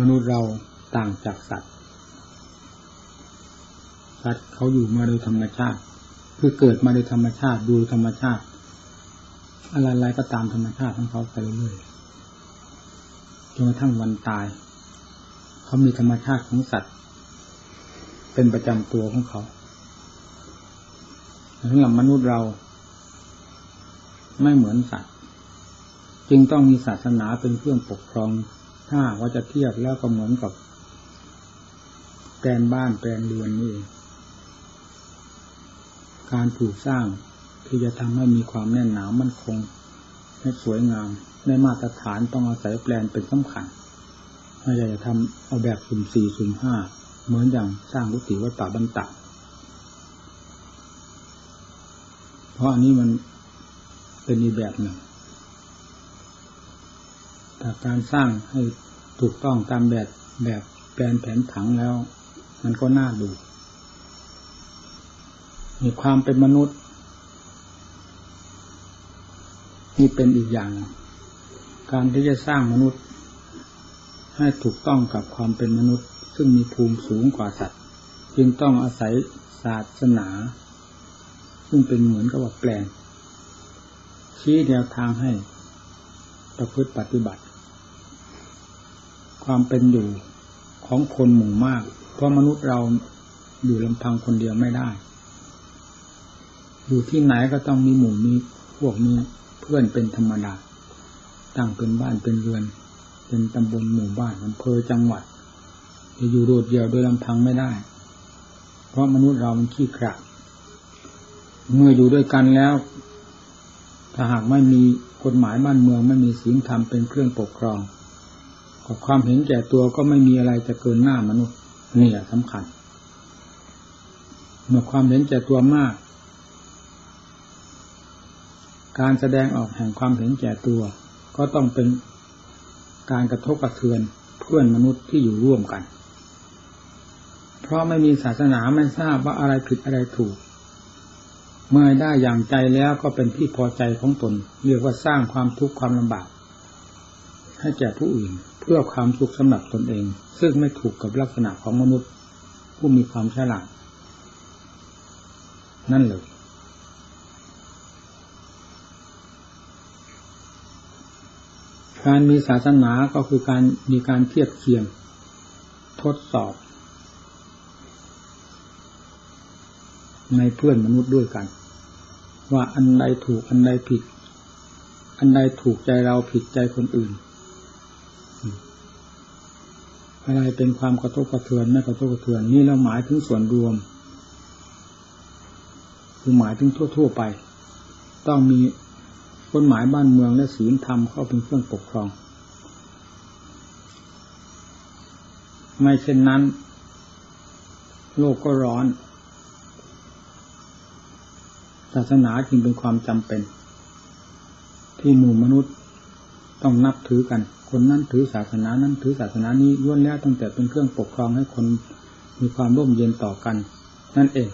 มนุษย์เราต่างจากสัตว์ สัตว์เขาอยู่มาโดยธรรมชาติ คือเกิดมาโดยธรรมชาติดูธรรมชาติ อะไรๆก็ตามธรรมชาติของเขาไปเรื่อยจนกระทั่งวันตาย เขามีธรรมชาติของสัตว์ เป็นประจำตัวของเขาสำหรับมนุษย์เรา ไม่เหมือนสัตว์ จึงต้องมีศาสนาเป็นเครื่องปกครอง ถ้าว่าจะเทียบแล้วก็เหมือนกับแปลนบ้านแปลนเรือนนี่ การปลูกสร้างที่จะทำให้มีความแน่นหนามั่นคงให้สวยงามในมาตรฐานต้องอาศัยแปลนเป็นสำคัญไม่ใช่จะทำเอาแบบสุ่มสี่สุ่มห้าเหมือนอย่างสร้างกุฏิวัดป่าบันตะเพราะอันนี้มันเป็นอีแบบหนึ่ง แต่การสร้างให้ถูกต้องตามแบบแบบแปลนแผนผังแล้ว มันก็น่าดู มีความเป็นมนุษย์ นี่เป็นอีกอย่าง การที่จะสร้างมนุษย์ ให้ถูกต้องกับความเป็นมนุษย์ ซึ่งมีภูมิสูงกว่าสัตว์ จึงต้องอาศัยศาสนา ซึ่งเป็นเหมือนกับว่าแปลงชี้แนวทางให้ประพฤติปฏิบัติ ความเป็นอยู่ของคนหมู่มาก เพราะมนุษย์เราอยู่ลำพังคนเดียวไม่ได้ อยู่ที่ไหนก็ต้องมีหมู่มีพวกมีเพื่อนเป็นธรรมดาตั้งเป็นบ้านเป็นเรือน เป็นตำบลหมู่บ้านอำเภอจังหวัดจะอยู่โดดเดี่ยวโดยลำพังไม่ได้ เพราะมนุษย์เรามันขี้ขลาดเมื่ออยู่ด้วยกันแล้ว ถ้าหากไม่มีกฎหมายบ้านเมืองไม่มีศีลธรรมเป็นเครื่องปกครอง กับความเห็นแก่ตัวก็ไม่มีอะไรจะเกินหน้ามนุษย์นี่แหละสำคัญเมื่อความเห็นแก่ตัวมาก การแสดงออกแห่งความเห็นแก่ตัว ก็ต้องเป็นการกระทบกระเทือนเพื่อนมนุษย์ที่อยู่ร่วมกัน เพราะไม่มีศาสนาไม่ทราบว่าอะไรผิดอะไรถูก เมื่อได้อย่างใจแล้วก็เป็นที่พอใจของตนเรียกว่าสร้างความทุกข์ความลำบาก ให้แก่ผู้อื่น เพื่อความสุขสำหรับตนเอง ซึ่งไม่ถูกกับลักษณะของมนุษย์ ผู้มีความฉลาดนั่นเลยการมีศาสนาก็คือการมีการเทียบเคียง ทดสอบ ในเพื่อนมนุษย์ด้วยกัน ว่าอันใดถูกอันใดผิด อันใดถูกใจเราผิดใจคนอื่น อะไรเป็นความกระทบกระเทือนไม่กระทบกระเทือนนี่เราหมายถึงส่วนรวม คือหมายถึงทั่ว ๆไป ต้องมีกฎหมายบ้านเมืองและศีลธรรมเข้าเป็นเครื่องปกครอง ไม่เช่นนั้น โลกก็ร้อนศาสนาจึงเป็นความจำเป็น ที่หมู่มนุษย์ ต้องนับถือกัน คนนั้นถือศาสนานั้นถือศาสนานี้ล้วนแล้วตั้งแต่เป็นเครื่องปกครองให้คนมีความร่มเย็นต่อกัน นั่นเอง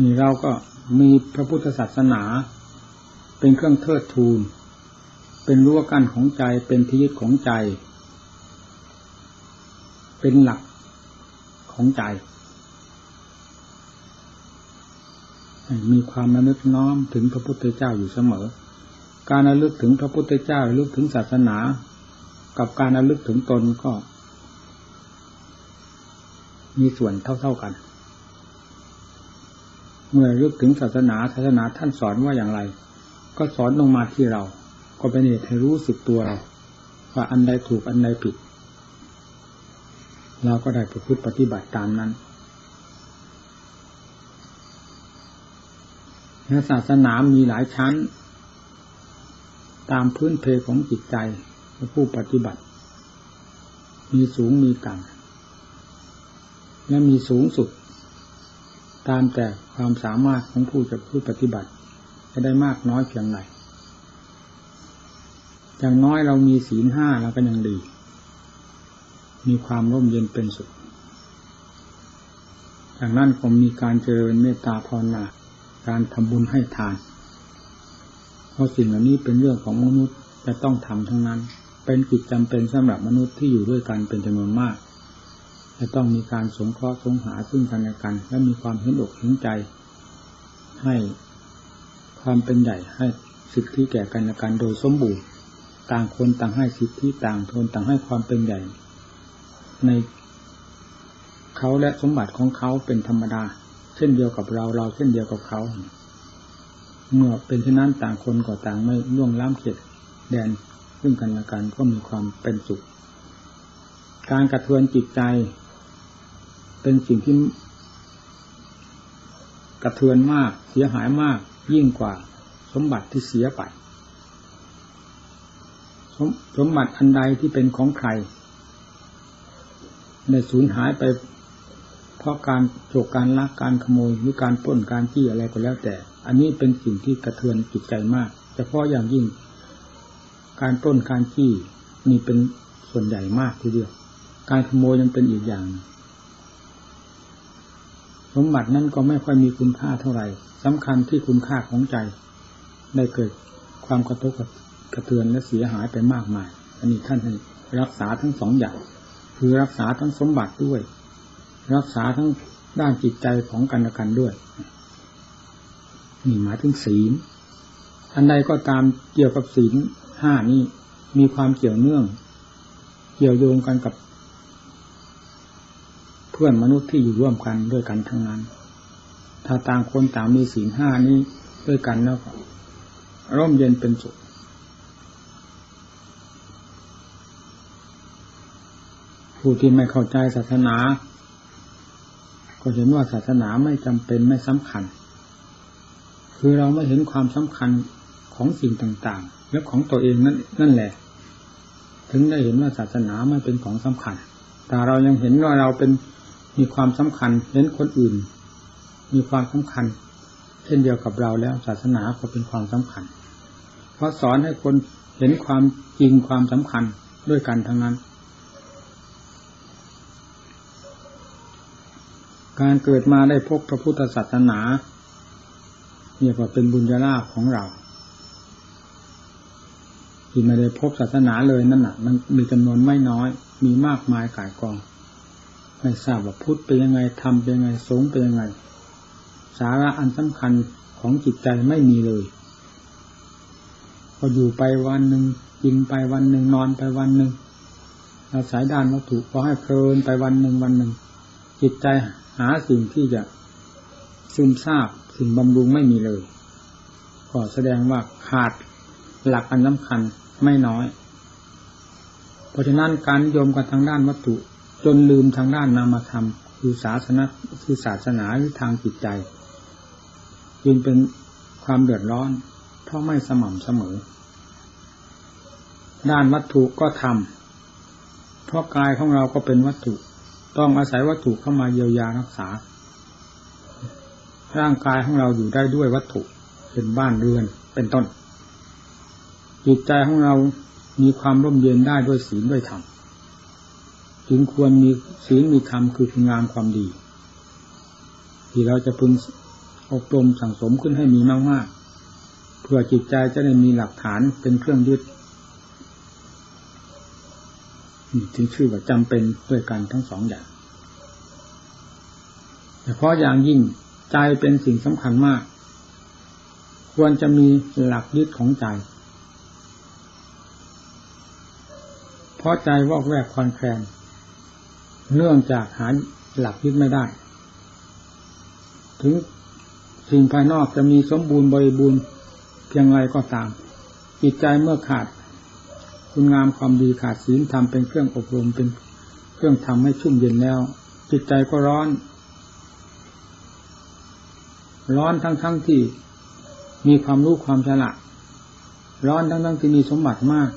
นี่เราก็มีพระพุทธศาสนา เป็นเครื่องเทิดทูน เป็นรั้วกั้นของใจเป็นที่ยึดของใจ เป็นหลักของใจ มีความระลึกน้อมถึงพระพุทธเจ้าอยู่เสมอ การระลึกถึงพระพุทธเจ้าระลึกถึงศาสนา กับการระลึกถึงตนก็ มีส่วนเท่าๆกัน เมื่อระลึกถึงศาสนาศาสนาท่านสอนว่าอย่างไร ก็สอนลงมาที่เรา ก็เป็นเหตุให้รู้สึกตัวเราว่าอันใดถูกอันใดผิด เราก็ได้ประพฤติปฏิบัติตามนั้น ศาสนามีหลายชั้น ตามพื้นเพของจิตใจผู้ปฏิบัติ มีสูงมีต่ำและมีสูงสุด ตามแต่ความสามารถของผู้จะผู้ปฏิบัติ จะได้มากน้อยเพียงไรอย่างน้อยเรามีศีลห้าเราก็ยังดี มีความร่มเย็นเป็นสุดอย่างนั้นผมมีการเจริญเมตตาภาวนา การทำบุญให้ทาน เพราะสิ่งเหล่านี้เป็นเรื่องของมนุษย์จะต้องทำทั้งนั้น เป็นกิจจำเป็นสำหรับมนุษย์ที่อยู่ด้วยกันเป็นจำนวนมาก จะต้องมีการสงเคราะห์สงหาซึ่งกันและกัน และมีความเห็นอกเห็นใจ ให้ความเป็นใหญ่ให้สิทธิแก่กันและกันโดยสมบูรณ์ ต่างคนต่างให้สิทธิต่างทนต่างให้ความเป็นใหญ่ ในเขาและสมบัติของเขาเป็นธรรมดา เช่นเดียวกับเราเราเช่นเดียวกับเขา เมื่อเป็นเช่นนั้นต่างคนก็ต่างไม่ล่วงล้ำเขตแดนซึ่งกันและกันก็มีความเป็นสุข การกระเทือนจิตใจ เป็นสิ่งที่กระเทือนมากเสียหายมากยิ่งกว่าสมบัติที่เสียไปสมสมบัติอันใดที่เป็นของใครในสูญหายไป ราะการโจกการลักการขโมยหรือการปล้นการจี้อะไรก็แล้วแต่ อันนี้เป็นสิ่งที่กระเทือนจิตใจมากเฉพาะอย่างยิ่ง การปล้นการจี้นี่เป็นส่วนใหญ่มากทีเดียว การขโมยยังเป็นอีกอย่างสมบัตินั้นก็ไม่ค่อยมีคุณค่าเท่าไหร่สำคัญที่คุณค่าของใจ ได้เกิดความกระทบกระเทือนและเสียหายไปมากมาย อันนี้ท่านรักษาทั้งสองอย่าง คือรักษาทั้งสมบัติด้วย รักษาทั้งด้านจิตใจของกันและกันด้วยนี่หมายถึงศีลอันใดก็ตามเกี่ยวกับศีลห้านี้มีความเกี่ยวเนื่อง เกี่ยวโยงกันกับ เพื่อนมนุษย์ที่อยู่ร่วมกันด้วยกันทั้งนั้น ถ้าต่างคนต่างมีศีลห้านี้ด้วยกันแล้วก็ร่มเย็นเป็นสุขผู้ที่ไม่เข้าใจศาสนา ก็เห็นว่าศาสนาไม่จำเป็นไม่สำคัญ คือเราไม่เห็นความสำคัญของสิ่งต่างๆ และของตัวเองนั่นนั่นแหละ ถึงได้เห็นว่าศาสนาไม่เป็นของสำคัญ แต่เรายังเห็นว่าเราเป็นมีความสำคัญ เห็นคนอื่น มีความสำคัญ เช่นเดียวกับเราแล้วศาสนาก็เป็นความสำคัญ เพราะสอนให้คนเห็นความจริงความสำคัญด้วยกันทั้งนั้น การเกิดมาได้พบพระพุทธศาสนาเนี่ยก็เป็นบุญญาลาภของเราที่ไม่ได้พบศาสนาเลยนั่นน่ะ มันมีจำนวนไม่น้อย มีมากมายกายกองไม่ทราบว่าพุทธเป็นยังไงทำเป็นยังไงสงเป็นยังไง สาระอันสำคัญของจิตใจไม่มีเลย พออยู่ไปวันหนึ่งกินไปวันหนึ่งนอนไปวันหนึ่งอาศัยด้านวัตถุพอให้เพลินไปวันหนึ่งวันหนึ่งจิตใจ หาสิ่งที่จะซึมซาบสิ่งบำรุงไม่มีเลยก็แสดงว่าขาดหลักอันสำคัญไม่น้อย เพราะฉะนั้นการโยมกันทางด้านวัตถุ จนลืมทางด้านนามธรรม คือศาสนาคือศาสนาหรือทางจิตใจจึงเป็นความเดือดร้อน เพราะไม่สม่ำเสมอ ด้านวัตถุก็ทำเพราะกายของเราก็เป็นวัตถุ ต้องอาศัยวัตถุเข้ามาเยียวยารักษา ร่างกายของเราอยู่ได้ด้วยวัตถุเป็นบ้านเรือนเป็นต้น จิตใจของเรามีความร่มเย็นได้ด้วยศีลด้วยธรรมจึงควรมีศีลมีธรรมคือคุณงามความดี ที่เราจะพึงอบรมสั่งสมขึ้นให้มีมากๆเพื่อจิตใจจะได้มีหลักฐานเป็นเครื่องยึด ถึงชื่อว่าจำเป็นด้วยกันทั้งสองอย่าง แต่เพราะอย่างยิ่งใจเป็นสิ่งสำคัญมาก ควรจะมีหลักยึดของใจ เพราะใจวอกแวกคอนแคลนเนื่องจากหาหลักยึดไม่ได้ ถึงสิ่งภายนอกจะมีสมบูรณ์บริบูรณ์เพียงไรก็ตาม จิตใจเมื่อขาด คุณงามความดีขาดศีลทำเป็นเครื่องอบรมเป็นเครื่องทำให้ชุ่มเย็นแล้ว จิตใจก็ร้อน ร้อนทั้งๆทที่มีความรู้ความฉลาดร้อนทั้งๆทที่มีสมบัติมาก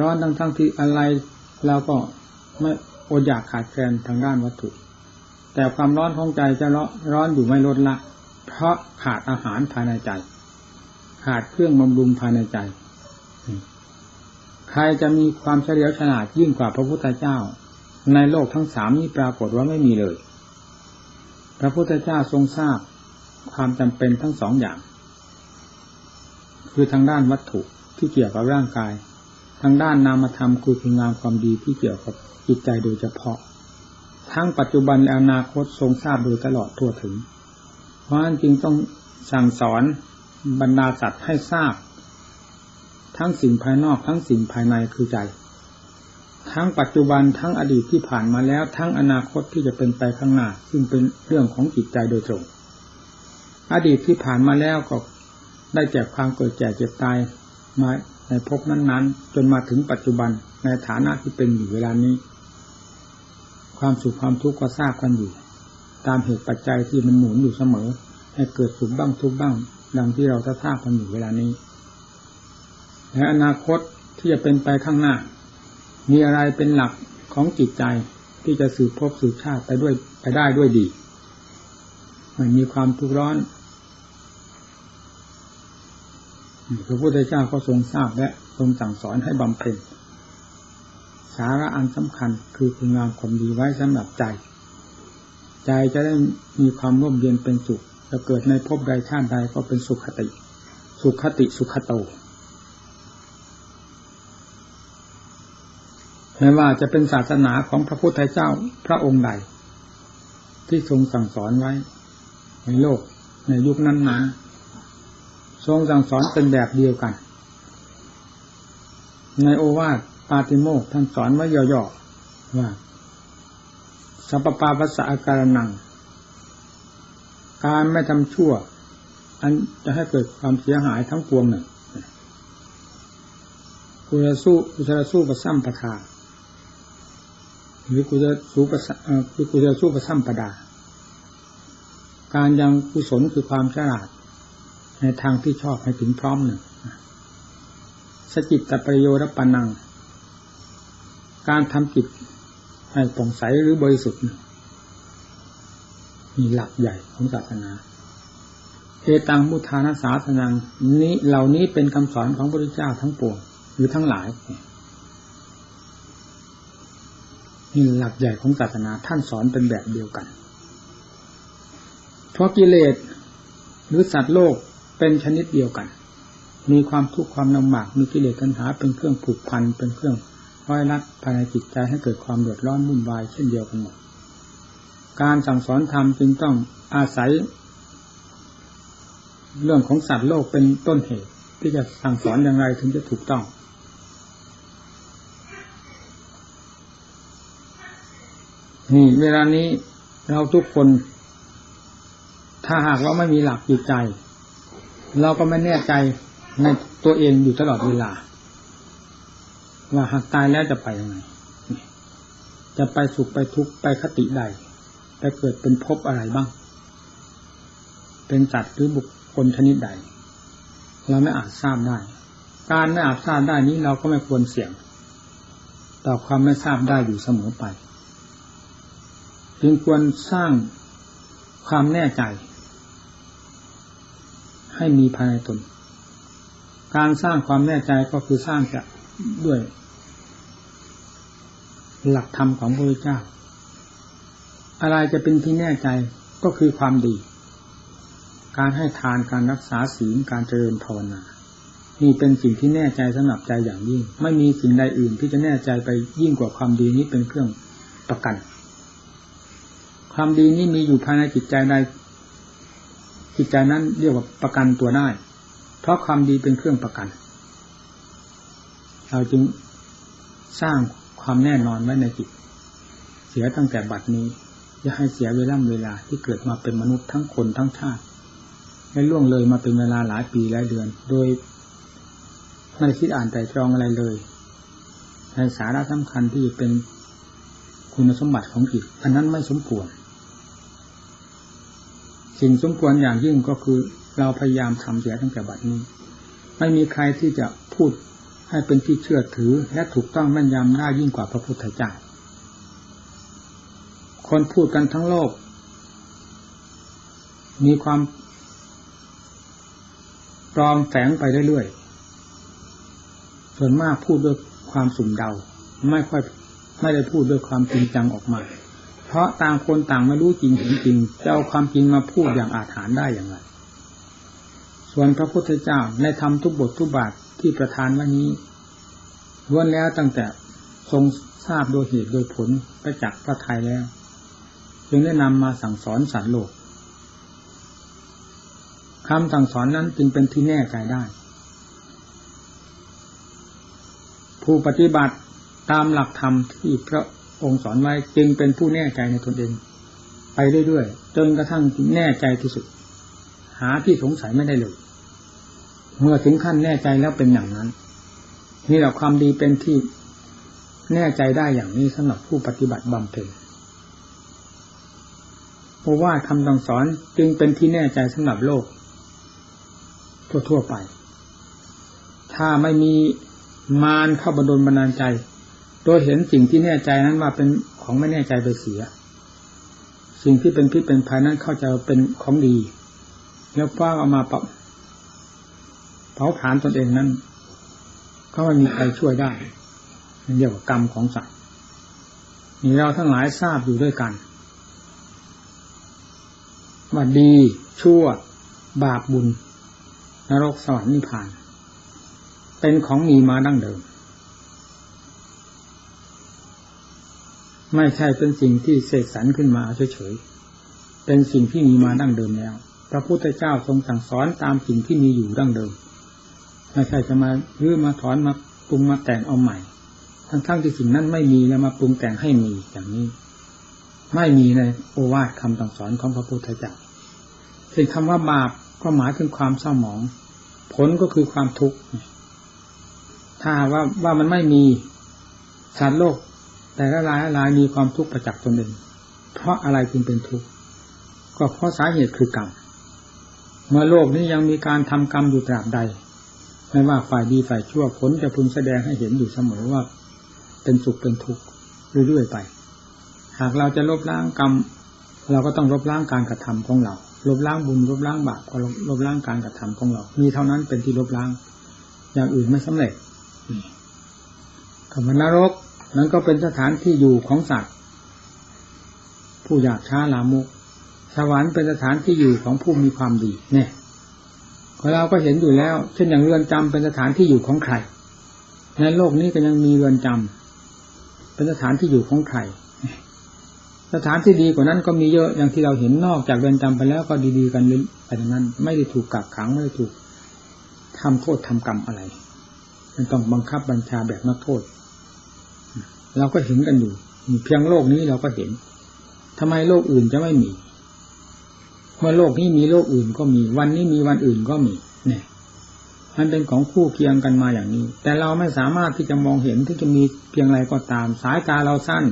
ร้อนทั้งๆทที่อะไรเราก็ไม่อดอยากขาดแคลนทางด้านวัตถุ แต่ความร้อนของใจจะร้อนอยู่ไม่ลดละ เพราะขาดอาหารภายในใจ ขาดเครื่องบำรุงภายในใจ ใครจะมีความเฉลียวฉลาดยิ่งกว่าพระพุทธเจ้า ในโลกทั้งสามนี้ปรากฏว่าไม่มีเลย พระพุทธเจ้าทรงทราบความจำเป็นทั้งสองอย่าง คือทางด้านวัตถุที่เกี่ยวกับร่างกาย ทางด้านนามธรรมคือคุณงามความดีที่เกี่ยวกับจิตใจโดยเฉพาะ ทั้งปัจจุบันและอนาคตทรงทราบโดยตลอดทั่วถึง เพราะฉะนั้นจึงต้องสั่งสอนบรรดาสัตว์ให้ทราบ ทั้งสิ่งภายนอกทั้งสิ่งภายในคือใจ ทั้งปัจจุบันทั้งอดีตที่ผ่านมาแล้ว ทั้งอนาคตที่จะเป็นไปข้างหน้า ซึ่งเป็นเรื่องของจิตใจโดยตรง อดีตที่ผ่านมาแล้วก็ได้แก่ความเกิดแก่เจ็บตายมาในภพนั้น ๆ จนมาถึงปัจจุบันในฐานะที่เป็นอยู่เวลานี้ ความสุขความทุกข์ก็ทราบกันอยู่ ตามเหตุปัจจัยที่มันหมุนอยู่เสมอ ให้เกิดสุขบ้างทุกข์บ้าง ดังที่เราจะทราบกันอยู่เวลานี้ และอนาคตที่จะเป็นไปข้างหน้า มีอะไรเป็นหลักของจิตใจที่จะสืบพบสืบชาติไปด้วยไปได้ด้วยดีมันมีความทุกข์ร้อนพระพุทธเจ้าก็ทรงทราบและทรงสั่งสอนให้บำเพ็ญสาระอันสำคัญคือคุณงามความดีไว้สำหรับใจ ใจจะได้มีความร่มเย็นเป็นสุขจะเกิดในภพใดชาติใดก็เป็นสุขคติ สุขคติสุขโต ไม่ว่าจะเป็นศาสนาของพระพุทธเจ้าพระองค์ใด ที่ทรงสั่งสอนไว้ ในโลกในยุคนั้นนะทรงสั่งสอนเป็นแบบเดียวกัน ในโอวาทปาติโมกท่านสอนไว้ย่อๆว่าสัพปาปัสสะอาการนัง การไม่ทำชั่ว อันจะให้เกิดความเสียหายทั้งปวงหนึ่งกุจะสู้กุจะสู้ประซ้ำประทา รือกุจะสู้ประคือกุจะสู้ประซ้ำประดา การยังกุศลคือความฉลาด ในทางที่ชอบให้ถึงพร้อมหนึ่งสจิตตประโยชน์ปนัง การทำจิตให้ป่องใสหรือบริสุทธิ์มีหลักใหญ่ของศาสนาเอตังมุทานาสาสนังนี้เหล่านี้เป็นคำสอนของพระพุทธเจ้าทั้งปวงหรือทั้งหลาย นี่หลักใหญ่ของศาสนาท่านสอนเป็นแบบเดียวกัน เพราะกิเลสหรือสัตว์โลกเป็นชนิดเดียวกัน มีความทุกข์ความลำบากมีกิเลสตัณหาเป็นเครื่องผูกพันเป็นเครื่องร้อยรัดภายในจิตใจให้เกิดความเดือดร้อนวุ่นวายเช่นเดียวกันหมด การสั่งสอนธรรมจึงต้องอาศัย เรื่องของสัตว์โลกเป็นต้นเหตุ ที่จะสั่งสอนอย่างไรถึงจะถูกต้อง นี่ เวลานี้เราทุกคน ถ้าหากว่าไม่มีหลักจิตใจ เราก็ไม่แน่ใจในตัวเองอยู่ตลอดเวลา ว่าหากตายแล้วจะไปยังไงจะไปสุขไปทุกข์ไปคติใดไปเกิดเป็นภพอะไรบ้าง เป็นจัดหรือบุคคลชนิดใด เราไม่อาจทราบได้ การไม่อาจทราบได้นี้เราก็ไม่ควรเสี่ยง ต่อความไม่ทราบได้อยู่เสมอไป จึงควรสร้างความแน่ใจ ให้มีภายในตน การสร้างความแน่ใจก็คือสร้างจะด้วย หลักธรรมของพระพุทธเจ้า อะไรจะเป็นที่แน่ใจก็คือความดี การให้ทานการรักษาศีลการเจริญภาวนานี่เป็นสิ่งที่แน่ใจสำหรับใจอย่างยิ่ง ไม่มีสิ่งใดอื่นที่จะแน่ใจไปยิ่งกว่าความดีนี้เป็นเครื่องประกัน ความดีนี้มีอยู่ภายในจิตใจใดจิตใจนั้นเรียกว่าประกันตัวได้ เพราะความดีเป็นเครื่องประกัน เราจึงสร้างความแน่นอนไว้ในจิต เสียตั้งแต่บัดนี้ อย่าให้เสียเวลาเวลาที่เกิดมาเป็นมนุษย์ทั้งคนทั้งชาติไม่ล่วงเลยมาเป็นเวลาหลายปีหลายเดือน โดยไม่คิดอ่านแต่ตรองอะไรเลยในสาระสำคัญที่เป็นคุณสมบัติของจิตอันนั้นไม่สมควร สิ่งสมควรอย่างยิ่งก็คือเราพยายามทำเสียตั้งแต่บัดนี้ ไม่มีใครที่จะพูดให้เป็นที่เชื่อถือและถูกต้องแม่นยำได้ยิ่งกว่าพระพุทธเจ้า คนพูดกันทั้งโลก มีความปลอมแฝงไปเรื่อยๆ ส่วนมากพูดด้วยความสุ่มเดา ไม่ค่อยไม่ได้พูดด้วยความจริงจังออกมา เพราะต่างคนต่างไม่รู้จริงเห็นจริงจะเอาความจริงมาพูดอย่างอาถรรพ์ได้อย่างไร ส่วนพระพุทธเจ้าในธรรมทุกบททุกบาทที่ประทานวันนี้ล้วนแล้วตั้งแต่ทรงทราบโดยเหตุโดยผลไปจากษ์พระทัยแล้ว จึงได้นำมาสั่งสอนสัตว์โลกคำสั่งสอนนั้นจึงเป็นที่แน่ใจได้ ผู้ปฏิบัติตามหลักธรรมที่พระ องค์สอนไว้จึงเป็นผู้แน่ใจในตนเอง ไปเรื่อยๆจนกระทั่งแน่ใจที่สุด หาที่สงสัยไม่ได้เลยเมื่อถึงขั้นแน่ใจแล้วเป็นอย่างนั้น นี่แหละความดีเป็นที่แน่ใจได้อย่างนี้สำหรับผู้ปฏิบัติบำเพ็ญเพราะว่าคำสั่งสอนจึงเป็นที่แน่ใจสำหรับโลก ทั่วๆไป ถ้าไม่มีมารเข้าบดลบันดาลใจ โดยเห็นสิ่งที่แน่ใจนั้นว่าเป็นของไม่แน่ใจไปเสีย สิ่งที่เป็นพิษเป็นภัยนั้นเข้าใจเป็นของดี แล้วฟ้าเอามาปเผาผลาญตนเองนั้น ก็ไม่มีใครช่วยได้เรียกว่ากรรมของสัตว์นี่เราทั้งหลายทราบอยู่ด้วยกันว่าดีชั่ว บาปบุญ นรกสวรรค์นิพพาน เป็นของมีมาดั้งเดิม ไม่ใช่เป็นสิ่งที่เสกสรรขึ้นมาเฉยๆ เป็นสิ่งที่มีมาดั้งเดิมแล้ว พระพุทธเจ้าทรงสั่งสอนตามสิ่งที่มีอยู่ดั้งเดิม ไม่ใช่จะมารื้อมาถอนมาปรุงมาแต่งเอาใหม่ ทั้งๆที่สิ่งนั้นไม่มีแล้วมาปรุงแต่งให้มีอย่างนี้ ไม่มีในโอวาทคำสั่งสอนของพระพุทธเจ้าเป็นคำว่าบาปก็หมายถึงความเศร้าหมอง ผลก็คือความทุกข์ ถ้าว่าว่ามันไม่มีสัตว์โลก แต่ละรายละรายมีความทุกข์ประจักษ์ตนเองเพราะอะไรจึงเป็นทุกข์ก็เพราะสาเหตุคือกรรมเมื่อโลกนี้ยังมีการทำกรรมอยู่ตราบใด ไม่ว่าฝ่ายดีฝ่ายชั่วผลจะพึงแสดงให้เห็นอยู่เสมอว่า เป็นสุขเป็นทุกข์เรื่อยๆไป หากเราจะลบล้างกรรม เราก็ต้องลบล้างการกระทำของเรา ลบล้างบุญลบล้างบาปก็ลบล้างการกระทำของเรา มีเท่านั้นเป็นที่ลบล้าง อย่างอื่นไม่สำเร็จคำว่านรก นั้นก็เป็นสถานที่อยู่ของสัตว์ ผู้อยากช้าลามุกสวรรค์เป็นสถานที่อยู่ของผู้มีความดีเนี่ยเราก็เห็นอยู่แล้ว เช่นอย่างเรือนจำเป็นสถานที่อยู่ของใคร ในโลกนี้ก็ยังมีเรือนจำเป็นสถานที่อยู่ของใคร สถานที่ดีกว่านั้นก็มีเยอะอย่างที่เราเห็นนอกจากเรือนจำไปแล้วก็ดีๆกันไปดังนั้น ไม่ได้ถูกกักขังไม่ได้ถูกทำโทษทำกรรมอะไรมันต้องบังคับบัญชาแบบนักโทษ เราก็เห็นกันอยู่เพียงโลกนี้เราก็เห็นทำไมโลกอื่นจะไม่มี เมื่อโลกนี้มีโลกอื่นก็มี วันนี้มีวันอื่นก็มีเนี่ยมันเป็นของคู่เคียงกันมาอย่างนี้ แต่เราไม่สามารถที่จะมองเห็นที่จะมีเพียงไรก็ตาม สายตาเราสั้น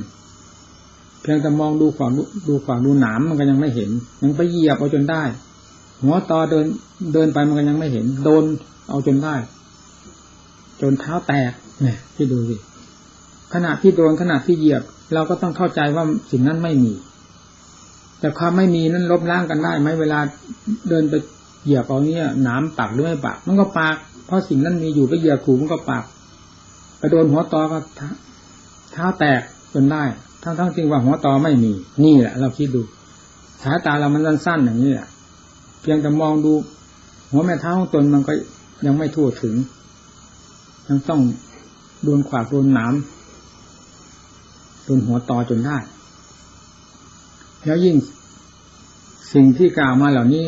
เพียงแต่มองดูขวางดูขวางดูหนามมันก็ยังไม่เห็นยังไปเหยียบเอาจนได้ หัวต่อเดินเดินไปมันก็ยังไม่เห็น โดนเอาจนได้ จนเท้าแตกเนี่ยที่ดูสิ ขณะที่โดนขณะที่เหยียบ เราก็ต้องเข้าใจว่าสิ่งนั้นไม่มี แต่ความไม่มีนั้นลบล้างกันได้ไหมเวลาเดินไปเหยียบเอาเนี่ยหนามปากหรือไม่ปากมันก็ปากเพราะสิ่งนั้นมีอยู่ไปเหยียบถูมันก็ปากไปโดนหัวตอก็เท้าแตกจนได้ทั้งทั้งจริงว่าหัวตอไม่มี นี่แหละ เราคิดดูสายตาเรามันสั้นๆอย่างนี้แหละเพียงแต่มองดู หัวแม่เท้าของตนมันก็ยังไม่ทั่วถึงยังต้องโดนขวากโดนหนาม โดนหัวตอจนได้ แล้วยิ่งสิ่งที่กล่าวมาเหล่านี้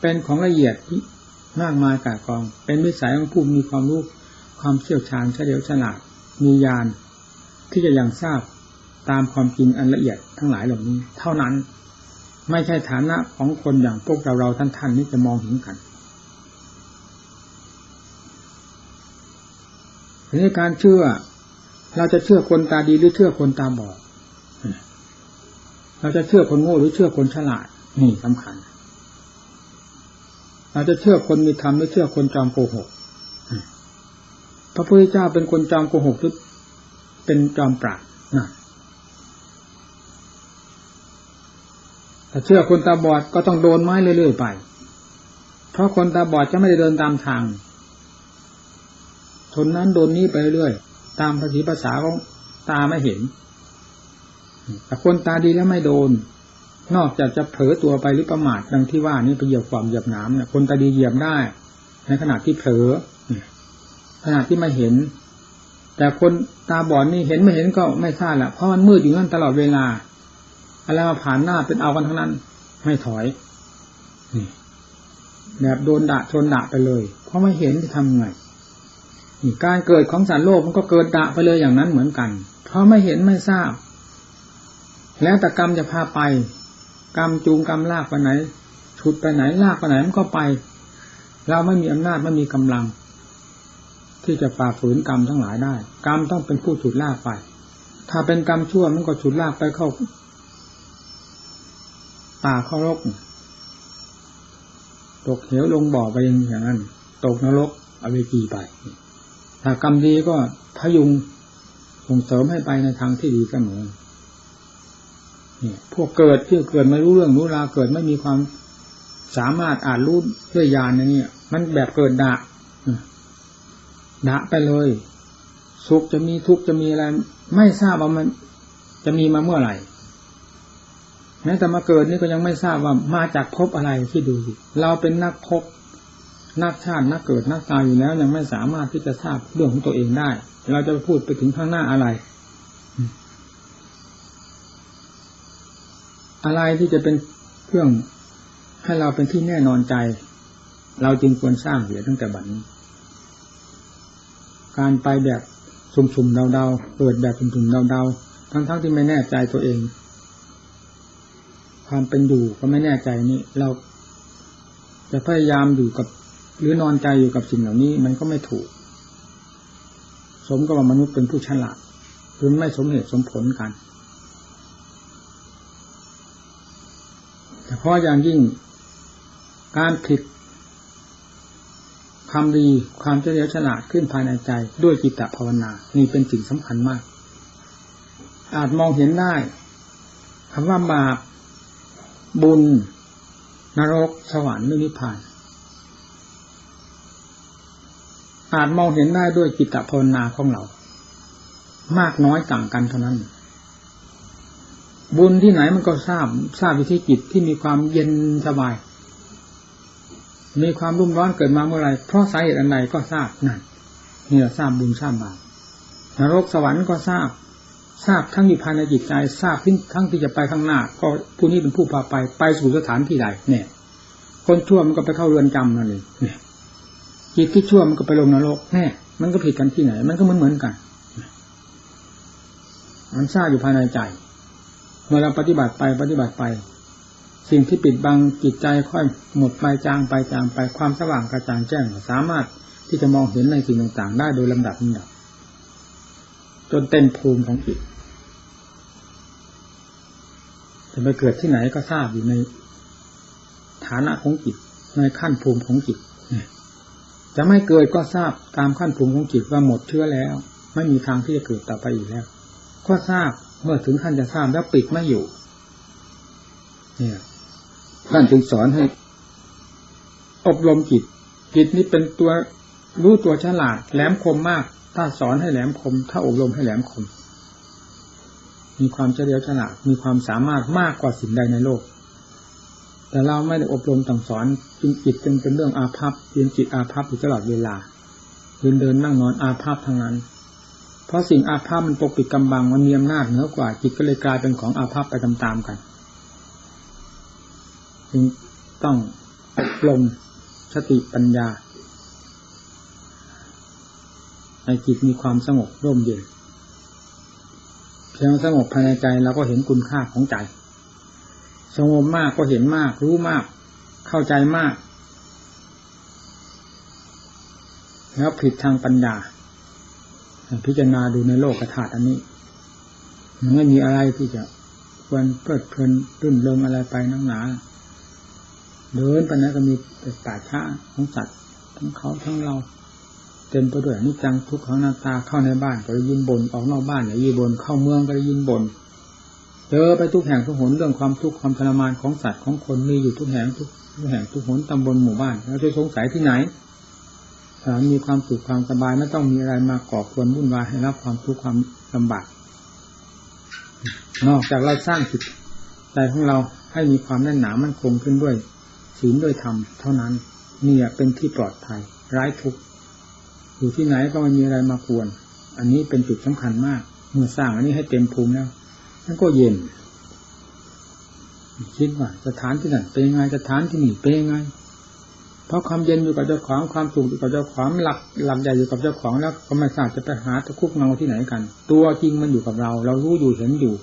เป็นของละเอียดมากมายกากอง เป็นวิสัยของผู้มีความรู้ความเชี่ยวชาญเฉลียวฉลาดมีญาณที่จะยังทราบตามความจริงอันละเอียดทั้งหลายเหล่านี้ เท่านั้นไม่ใช่ฐานะของคนอย่างพวกเราเราท่านท่านนี้จะมองเห็นกันในการเชื่อ เราจะเชื่อคนตาดีหรือเชื่อคนตาบอดเราจะเชื่อคนโง่หรือเชื่อคนฉลาด นี่สำคัญ เราจะเชื่อคนมีธรรมหรือเชื่อคนจอมโกหกพระพุทธเจ้าเป็นคนจอมโกหกหรือเป็นจอมปราบนะถ้าเชื่อคนตาบอดก็ต้องโดนไม้เรื่อยๆไป เพราะคนตาบอดจะไม่ได้เดินตามทางทนนั้นโดนนี้ไปเรื่อย ตามภาษีภาษาของตาไม่เห็นแต่คนตาดีแล้วไม่โดน นอกจากจะเผลอตัวไปหรือประมาทดังที่ว่านี่ไปเหยียบความเหยียบน้ำเนี่ยคนตาดีเหยียบได้ ในขณะที่เผลอขณะที่ไม่เห็น แต่คนตาบอดนี่เห็นไม่เห็นก็ไม่ทราบแหละเพราะมันมืดอยู่นั่นตลอดเวลาอะไรมาผ่านหน้าเป็นเอากันทั้งนั้น ไม่ถอยนี่แบบโดนด่าชนด่าไปเลย เพราะไม่เห็นจะทำไง การเกิดของสัตว์โลกมันก็เกิดด่าไปเลยอย่างนั้นเหมือนกัน เพราะไม่เห็นไม่ทราบ แล้วแต่กรรมจะพาไป กรรมจูงกรรมลากไปไหนฉุดไปไหนลากไปไหนมันก็ไป เราไม่มีอำนาจไม่มีกำลัง ที่จะฝ่าฝืนกรรมทั้งหลายได้ กรรมต้องเป็นผู้ฉุดลากไป ถ้าเป็นกรรมชั่วมันก็ฉุดลากไปเข้าป่าเข้ารกตกเหวลงบ่อไปอย่างนั้น ตกนรกอเวจีไป ถ้ากรรมดีก็พยุงส่งเสริมให้ไปในทางที่ดีเสมอพวกเกิดที่เกิดไม่รู้เรื่องรู้ราวเกิดไม่มีความสามารถอ่านรู้ด้วยญาณนี่มันแบบเกิดดะดะไปเลยสุขจะมีทุกข์จะมีอะไร ไม่ทราบว่ามัน จะมีมาเมื่อไหร่แม้แต่มาเกิดนี่ก็ยังไม่ทราบว่ามาจากภพอะไรที่ดูสิเราเป็นนักภพ นักชาตินักเกิดนักตายอยู่แล้ว ยังไม่สามารถที่จะทราบเรื่องของตัวเองได้ เราจะพูดไปถึงข้างหน้าอะไร อะไรที่จะเป็นเครื่องให้เราเป็นที่แน่นอนใจ เราจึงควรสร้างเสียตั้งแต่บัดนี้ การไปแบบสุ่มๆเดาๆเปิดแบบสุ่มๆเดาๆทั้งๆที่ไม่แน่ใจตัวเอง ความเป็นอยู่ก็ไม่แน่ใจนี่เราจะพยายามอยู่กับ หรือนอนใจอยู่กับสิ่งเหล่านี้มันก็ไม่ถูก สมกับว่ามนุษย์เป็นผู้ฉลาดหรือไม่สมเหตุสมผลกัน แต่เพราะอย่างยิ่งการผิดความดีความเฉลียวฉลาดขึ้นภายในใจด้วยจิตตภาวนา นี่เป็นสิ่งสำคัญมาก อาจมองเห็นได้คำว่าบาปบุญ นรก สวรรค์นิพพาน อาจมองเห็นได้ด้วยจิตภาวนาของเรา มากน้อยต่างกันเท่านั้น บุญที่ไหนมันก็ทราบทราบวิธีจิตที่มีความเย็นสบาย มีความรุ่มร้อนเกิดมาเมื่อไรเพราะสาเหตุอันใดก็ทราบนั่นนี่เราทราบบุญทราบบาปนรกสวรรค์ก็ทราบ ทราบทั้งอยู่ภายในจิตใจทราบทั้งที่จะไปข้างหน้า ก็ผู้นี้เป็นผู้พาไปไปสู่สถานที่ใดเนี่ย คนชั่วมันก็ไปเข้าเรือนจำนั่นเองเนี่ย จิตที่ชั่วมันก็ไปลงนรกแน่มันก็ผิดกันที่ไหน มันก็เหมือนเหมือนกัน มันทราบอยู่ภายในใจเมื่อเราปฏิบัติไปปฏิบัติไป สิ่งที่ปิดบังจิตใจค่อยหมดไปจางไปจางไปความสว่างกระจ่างแจ้งสามารถที่จะมองเห็นในสิ่งต่างๆ ได้โดยลำดับนี้จนเต็มภูมิของจิตจะไปเกิดที่ไหนก็ทราบอยู่ในฐานะของจิตในขั้นภูมิของจิต จะไม่เกิดก็ทราบตามขั้นภูมิของจิตว่าหมดเชื้อแล้ว ไม่มีทางที่จะเกิดต่อไปอีกแล้ว ก็ทราบเมื่อถึงขั้นจะทราบแล้วปิดไม่อยู่ เนี่ยท่านจึงสอนให้ อบรมจิตจิตนี้เป็นตัวรู้ตัวฉลาด แหลมคมมาก ถ้าสอนให้แหลมคม ถ้าอบรมให้แหลมคม มีความเฉลียวฉลาดมีความสามารถมากกว่าสิ่งใดในโลก แต่เราไม่ได้อบรมต่งสอนจึงจิตจึงเป็นเรื่องอาภัพเรียนจิตอาภัพอยู่ตลอดเวลาเดินเดินนั่งนอนอาภัพทางนั้น เพราะสิ่งอาภัพมันปกปิดกำบังมันมีอำนาจเหนือกว่า จิตก็เลยกลายเป็นของอาภัพไปตามๆกันจึงต้องอบรมสติปัญญาให้จิตมีความสงบร่มเย็นเพียงสงบภายในใจเราก็เห็นคุณค่าของใจ สงบมากก็เห็นมาก รู้มาก เข้าใจมาก แล้วผิดทางปัญญาพิจารณาดูในโลกกระถาอันนี้ไม่มีอะไรที่จะควรเพลิดเพลินรื่นเริงอะไรไปนั่งหนาเดินไปนั้นก็มีแต่ป่าช้าของสัตว์ทั้งเขาทั้งเราเต็มไปด้วยนิจังทุกขังนาตาเข้าในบ้านก็ได้ยินบนออกนอกบ้านก็ได้ยินบนเข้าเมืองก็ได้ยินบนเจอไปทุกแห่งทุกหนเรื่องความทุกข์ความทรมานของสัตว์ของคนมีอยู่ทุกแห่งทุกทุกแห่งทุกหนตำบลหมู่บ้านเราจะสงสัยที่ไหนถ้ามีความสุขความสบายไม่ต้องมีอะไรมาก่อควรวุ่นวายให้รับความทุกข์ความลำบากนอกจากเราสร้างจิตใจของเราให้มีความแน่นหนามั่นคงขึ้นด้วยศีลด้วยธรรมเท่านั้นเนี่ยเป็นที่ปลอดภัยร้ายทุกข์อยู่ที่ไหนก็ไม่มีอะไรมากวนอันนี้เป็นจุดสำคัญมาก เมื่อสร้างอันนี้ให้เต็มภูมิแล้ว นั่นก็เย็น คิดว่าสถานที่นั่นเป็นยังไงสถานที่นี่เป็นยังไง เพราะความเย็นอยู่กับเจ้าของความสุขอยู่กับเจ้าของหลักหลักใหญ่อยู่กับเจ้าของแล้วก็ไม่ทราบจะไปหาตะคุกเงาที่ไหนกัน ตัวจริงมันอยู่กับเรา เรารู้อยู่เห็นอยู่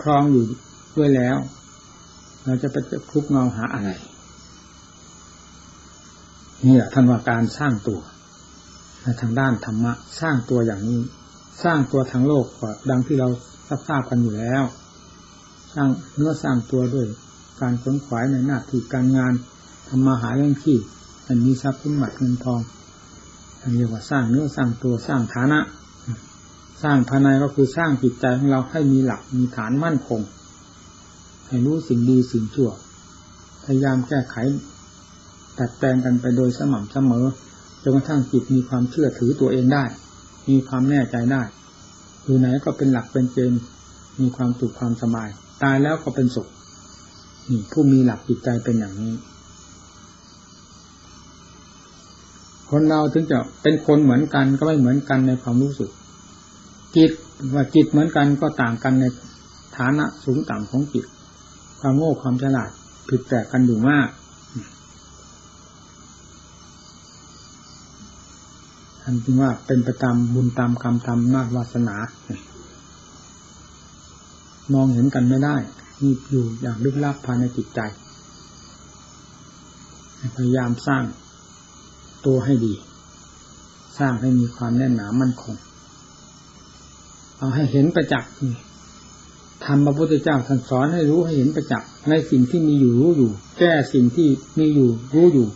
ครองอยู่ด้วยแล้ว เราจะไปคุกเงาหาอะไรนี่แหละท่านว่าการสร้างตัวทางด้านธรรมะ สร้างตัวอย่างนี้ สร้างตัวทางโลกก็ดังที่เรา ทราบกันอยู่แล้ว สร้างเนื้อสร้างตัวด้วย การขนขวายในหน้าที่การงานทำมาหาเรื่องที่มันมีทรัพย์สมบัติเงินทองอันเรียกว่าสร้างเนื้อสร้างตัวสร้างฐานะ สร้างภายในก็คือสร้างจิตใจของเราให้มีหลักมีฐานมั่นคง ให้รู้สิ่งดีสิ่งชั่ว พยายามแก้ไขตัดแปลงกันไปโดยสม่ำเสมอจนกระทั่งจิตมีความเชื่อถือตัวเองได้ มีความแน่ใจได้ อยู่ไหนก็เป็นหลักเป็นเกณฑ์มีความสุขความสบาย ตายแล้วก็เป็นสุขนี่ผู้มีหลักจิตใจเป็นอย่างนี้ คนเราถึงจะเป็นคนเหมือนกันก็ไม่เหมือนกันในความรู้สึก จิตว่าจิตเหมือนกันก็ต่างกันในฐานะสูงต่ำของจิต ความโง่ความฉลาดผิดแปลกกันอยู่มากานจึงว่าเป็นประจำบุญตามกรรมตามนาจวาสนา มองเห็นกันไม่ได้มีอยู่อย่างลึกลับภายในจิตใจ พยายามสร้างตัวให้ดี สร้างให้มีความแน่นหนามั่นคง เอาให้เห็นประจักษ์ทำพระพุทธเจ้าท่านสอนให้รู้ให้เห็นประจักษ์ในสิ่งที่มีอยู่รู้อยู่ แก้สิ่งที่มีอยู่รู้อยู่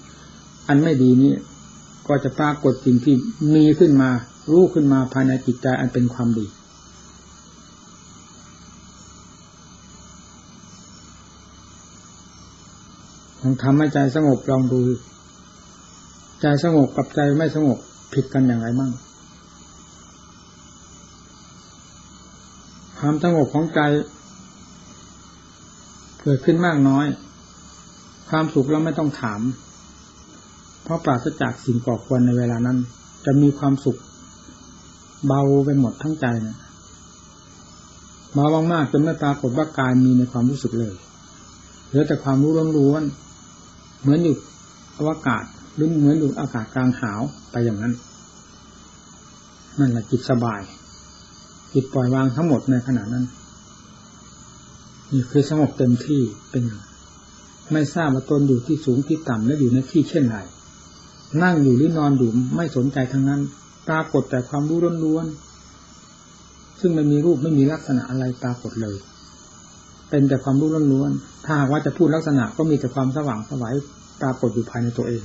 อันไม่ดีนี้ ก็จะปรากฏสิ่งที่มีขึ้นมา รู้ขึ้นมาภายในจิตใจอันเป็นความดี ลองทำให้ใจสงบลองดู ใจสงบกับใจไม่สงบผิดกันอย่างไรบ้างความสงบของใจเกิดขึ้นมากน้อย ความสุขเราไม่ต้องถาม เพราะปราศจากสิ่งก่อควรในเวลานั้น จะมีความสุข เบาไปหมดทั้งใจเนี่ยเบามากจนไม่ปรากฏว่ากายมีในความรู้สึกเลยเหลือแต่ความรู้ล้วนๆเหมือนอยู่อวกาศหรือเหมือนอยู่อากาศกลางหาวไปอย่างนั้น นั่นแหละจิตสบายจิตปล่อยวางทั้งหมดในขณะนั้น นี่คือสงบเต็มที่เป็นไม่ทราบว่าตนอยู่ที่สูงที่ต่ำและอยู่ในที่เช่นไร นั่งอยู่หรือนอนอยู่ไม่สนใจทั้งนั้นปรากฏแต่ความรู้ล้วนๆซึ่งไม่มีรูปไม่มีลักษณะอะไรปรากฏเลย เป็นแต่ความรู้ล้วนๆถ้าหากว่าจะพูดลักษณะก็มีแต่ความสว่างสวัยปรากฏอยู่ภายในตัวเอง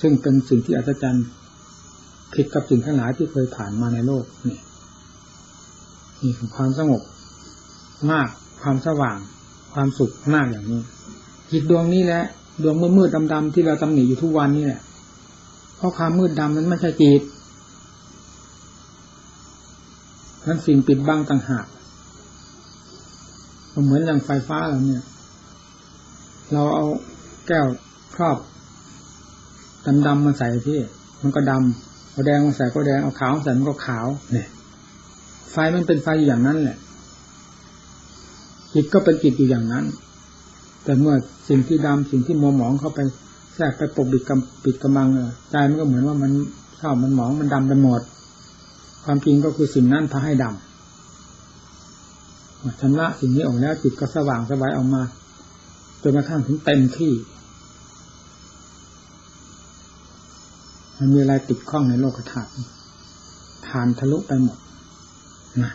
ซึ่งเป็นสิ่งที่อัศจรรย์ผิดกับสิ่งทั้งหลายที่เคยผ่านมาในโลกนี่นี่คือความสงบมาก ความสว่าง ความสุขมากอย่างนี้จิตดวงนี้แหละ ดวงมืดๆดำๆที่เราตำหนิอยู่ทุกวันนี่แหละเพราะความมืดดำนั้นไม่ใช่จิตนั้นสิ่งปิดบังต่างหากเหมือนอย่างไฟฟ้าเราเนี่ย เราเอาแก้วครอบดำๆมาใส่ที่ มันก็ดำเอาแดงมาใส่ก็แดงเอาขาวใส่มันก็ขาวเนี่ยไฟมันเป็นไฟอย่างนั้นแหละจิตก็เป็นจิตอยู่อย่างนั้น แต่เมื่อสิ่งที่ดำสิ่งที่มัวหมองเข้าไปแทรกไปปกปิดกำปิดกำลังใจมันก็เหมือนว่ามันเศร้ามันหมองมันดำไปหมด ความจริงก็คือสิ่งนั้นพาให้ดำชำระสิ่งนี้ออกแล้วจิตก็สว่างสบายออกมาจนกระทั่งถึงเต็มที่มันมีอะไรติดข้องในโลกธาตุผ่านทะลุไปหมดนะ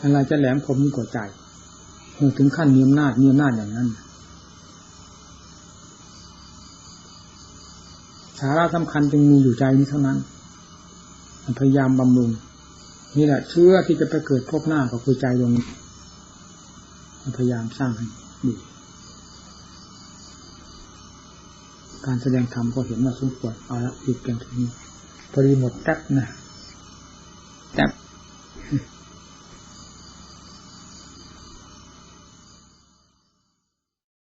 อะไรจะแหลมคมยิ่งกว่าใจถึงขั้นมีอำนาจมีอำนาจอย่างนั้น สาระสำคัญจึงมีอยู่ใจนี้เท่านั้นพยายามบำรุงนี่แหละเชื่อที่จะไปเกิดพบหน้าก็คือใจตรงนี้พยายามสร้างให้ดีการแสดงธรรมก็เห็นว่าสมควรเอาละหยุดเพียงเท่านี้พอดีหมดแป๊บนะแป๊บ